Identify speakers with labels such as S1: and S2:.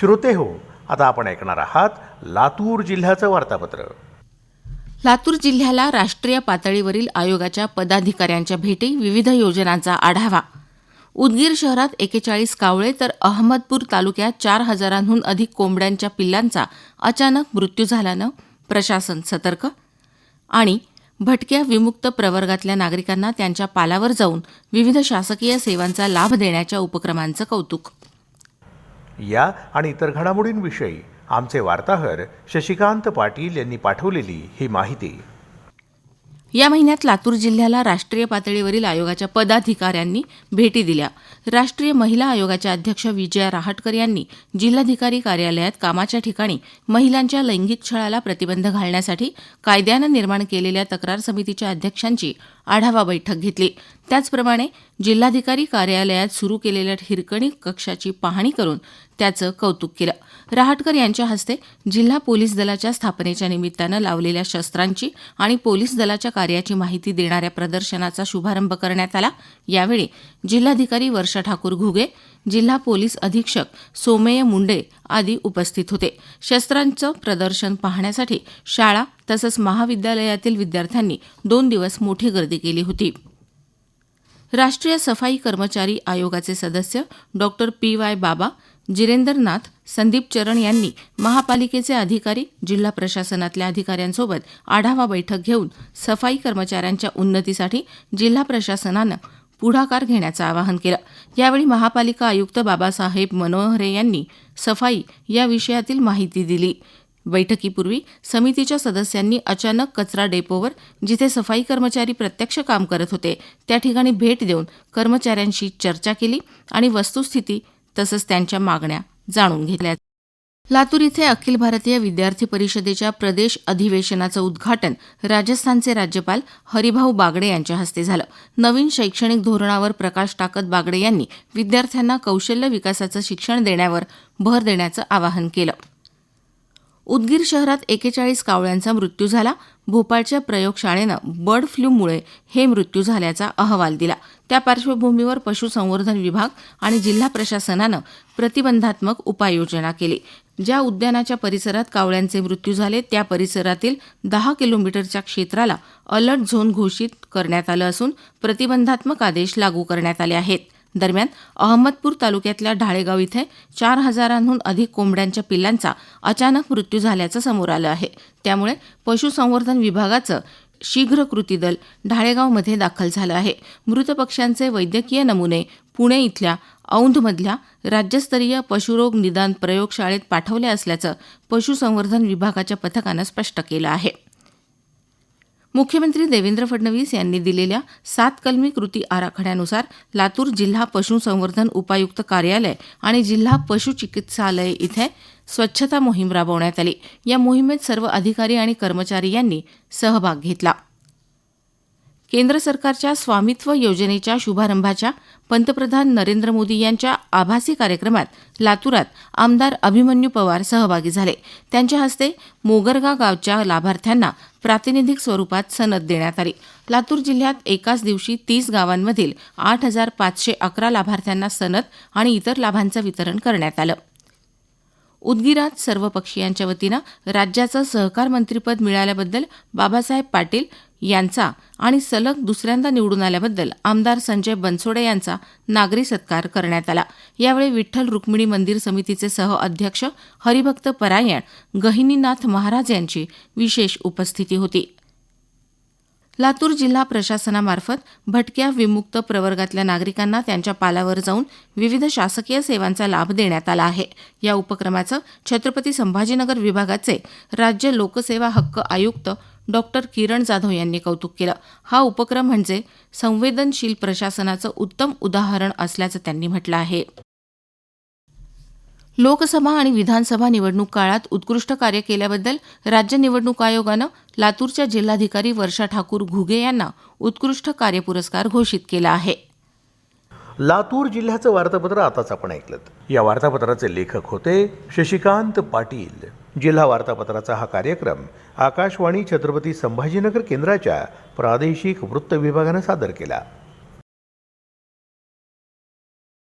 S1: श्रोते हो आता आपण ऐकणार आहात लातूर जिल्ह्याचं वार्तापत्र.
S2: लातूर जिल्ह्याला राष्ट्रीय पातळीवरील आयोगाच्या पदाधिकाऱ्यांच्या भेटी विविध योजनांचा आढावा. उदगीर शहरात एकेचाळीस कावळे तर अहमदपूर तालुक्यात चार हजारांहून अधिक कोंबड्यांच्या पिल्लांचा अचानक मृत्यू झाल्यानं प्रशासन सतर्क आणि भटक्या विमुक्त प्रवर्गातल्या नागरिकांना त्यांच्या पालावर जाऊन विविध शासकीय सेवांचा लाभ देण्याच्या उपक्रमांचं कौतुक.
S1: या आणि इतर घडामोडींविषयी आमचे वार्ताहर शशिकांत पाटील यांनी पाठवलेली ही माहिती.
S2: या महिन्यात लातूर जिल्ह्याला राष्ट्रीय पातळीवरील आयोगाच्या पदाधिकाऱ्यांनी भेटी दिल्या. राष्ट्रीय महिला आयोगाच्या अध्यक्ष विजया रहाटकर यांनी जिल्हाधिकारी कार्यालयात कामाच्या ठिकाणी महिलांच्या लैंगिक छळाला प्रतिबंध घालण्यासाठी कायद्यानं निर्माण केलेल्या तक्रार समितीच्या अध्यक्षांची आढावा बैठक घेतली. त्याचप्रमाणे जिल्हाधिकारी कार्यालयात सुरू केलेल्या हिरकणी कक्षाची पाहणी करून त्याचं कौतुक केलं. रहाटकर यांच्या हस्ते जिल्हा पोलीस दलाच्या स्थापनेच्या निमित्तानं लावलेल्या शस्त्रांची आणि पोलीस दलाच्या कार्याची माहिती देणाऱ्या प्रदर्शनाचा शुभारंभ करण्यात आला. यावेळी जिल्हाधिकारी वर्षा ठाकूर घुगे जिल्हा पोलीस अधीक्षक सोमेय मुंडे आदी उपस्थित होते. शस्त्रांचं प्रदर्शन पाहण्यासाठी शाळा तसंच महाविद्यालयातील विद्यार्थ्यांनी दोन दिवस मोठी गर्दी केली होती. राष्ट्रीय सफाई कर्मचारी आयोगाचे सदस्य डॉक्टर पी वाय बाबा जिरेंद्रनाथ संदीप चरण यांनी महापालिकेचे अधिकारी जिल्हा प्रशासनातल्या अधिकाऱ्यांसोबत आढावा बैठक घेऊन सफाई कर्मचाऱ्यांच्या उन्नतीसाठी जिल्हा प्रशासनानं पुढाकार घेण्याचं आवाहन केलं. यावेळी महापालिका आयुक्त बाबासाहेब मनोहरे यांनी सफाई या विषयातील माहिती दिली. बैठकीपूर्वी समितीच्या सदस्यांनी अचानक कचरा डेपोवर जिथे सफाई कर्मचारी प्रत्यक्ष काम करत होते त्या ठिकाणी भेट देऊन कर्मचाऱ्यांशी चर्चा केली आणि वस्तुस्थिती तसंच त्यांच्या मागण्या जाणून घेतल्या. लातूर इथे अखिल भारतीय विद्यार्थी परिषदेच्या प्रदेश अधिवेशनाचं उद्घाटन राजस्थानचे राज्यपाल हरिभाऊ बागडे यांच्या हस्ते झालं. नवीन शैक्षणिक धोरणावर प्रकाश टाकत बागडे यांनी विद्यार्थ्यांना कौशल्य विकासाचं शिक्षण देण्यावर भर देण्याचं आवाहन केलं. उदगीर शहरात एकेचाळीस कावळ्यांचा मृत्यू झाला. भोपाळच्या प्रयोगशाळेनं बर्ड फ्लूमुळे हे मृत्यू झाल्याचा अहवाल दिला. त्या पार्श्वभूमीवर पशुसंवर्धन विभाग आणि जिल्हा प्रशासनानं प्रतिबंधात्मक उपाययोजना केली. ज्या उद्यानाच्या परिसरात कावळ्यांचे मृत्यू झाले त्या परिसरातील दहा किलोमीटरच्या क्षेत्राला अलर्ट झोन घोषित करण्यात आलं असून प्रतिबंधात्मक आदेश लागू करण्यात आले आहेत. दरम्यान अहमदपूर तालुक्यातल्या ढाळेगाव इथे चार हजारांहून अधिक कोंबड्यांच्या पिल्लांचा अचानक मृत्यू झाल्याचं समोर आलं आहे. त्यामुळे पशुसंवर्धन विभागाचं शीघ्र कृती दल ढाळेगावमध्ये दाखल झालं आहे. मृत पक्ष्यांचे वैद्यकीय नमुने पुणे इथल्या औंधमधल्या राज्यस्तरीय पशुरोग निदान प्रयोगशाळेत पाठवले असल्याचं पशुसंवर्धन विभागाच्या पथकानं स्पष्ट केलं आहे. मुख्यमंत्री देवेंद्र फडणवीस यांनी दिलेल्या सात कलमी कृती आराखड्यानुसार लातूर जिल्हा पशुसंवर्धन उपायुक्त कार्यालय आणि जिल्हा पशुचिकित्सालय इथे स्वच्छता मोहीम राबवण्यात आली. या मोहिमेत सर्व अधिकारी आणि कर्मचारी यांनी सहभाग घेतला. केंद्र सरकारच्या स्वामित्व योजनेच्या शुभारंभाच्या पंतप्रधान नरेंद्र मोदी यांच्या आभासी कार्यक्रमात लातूरात आमदार अभिमन्यू पवार सहभागी झाले. त्यांच्या हस्ते मोगरगा गावच्या लाभार्थ्यांना प्रातिनिधिक स्वरूपात सनद देण्यात आली. लातूर जिल्ह्यात एकाच दिवशी तीस गावांमधील आठ हजार पाचशे अकरा लाभार्थ्यांना सनद आणि इतर लाभांचं वितरण करण्यात आलं. उदगीरात सर्व पक्षीयांच्या वतीनं राज्याचं सहकार मंत्रीपद मिळाल्याबद्दल बाबासाहेब पाटील यांचा आणि सलग दुसऱ्यांदा निवडून आल्याबद्दल आमदार संजय बनसोडे यांचा नागरी सत्कार करण्यात आला. यावेळी विठ्ठल रुक्मिणी मंदिर समितीचे सह अध्यक्ष हरिभक्त परायण गहिनीनाथ महाराज यांची विशेष उपस्थिती होती. लातूर जिल्हा प्रशासनामार्फत भटक्या विमुक्त प्रवर्गातल्या नागरिकांना त्यांच्या पालावर जाऊन विविध शासकीय सेवांचा लाभ देण्यात आला आहे. या उपक्रमाचं छत्रपती संभाजीनगर विभागाचे राज्य लोकसेवा हक्क आयुक्त डॉक्टर किरण जाधव यांनी कौतुक केलं. हा उपक्रम म्हणजे संवेदनशील प्रशासनाचं उत्तम उदाहरण असल्याचं त्यांनी म्हटलं आहे. लोकसभा आणि विधानसभा निवडणूक काळात उत्कृष्ट कार्य केल्याबद्दल राज्य निवडणूक आयोगानं लातूरच्या जिल्हाधिकारी वर्षा ठाकूर घुगे यांना उत्कृष्ट कार्य पुरस्कार घोषित केला आहे.
S1: लातूर जिल्ह्याचं वार्तापत्र आताच आपण ऐकलं या वार्तापत्राचे लेखक होते शशिकांत पाटील. जिल्हा वार्तापत्राचा हा कार्यक्रम आकाशवाणी छत्रपती संभाजीनगर केंद्राच्या प्रादेशिक वृत्त विभागानं सादर केला.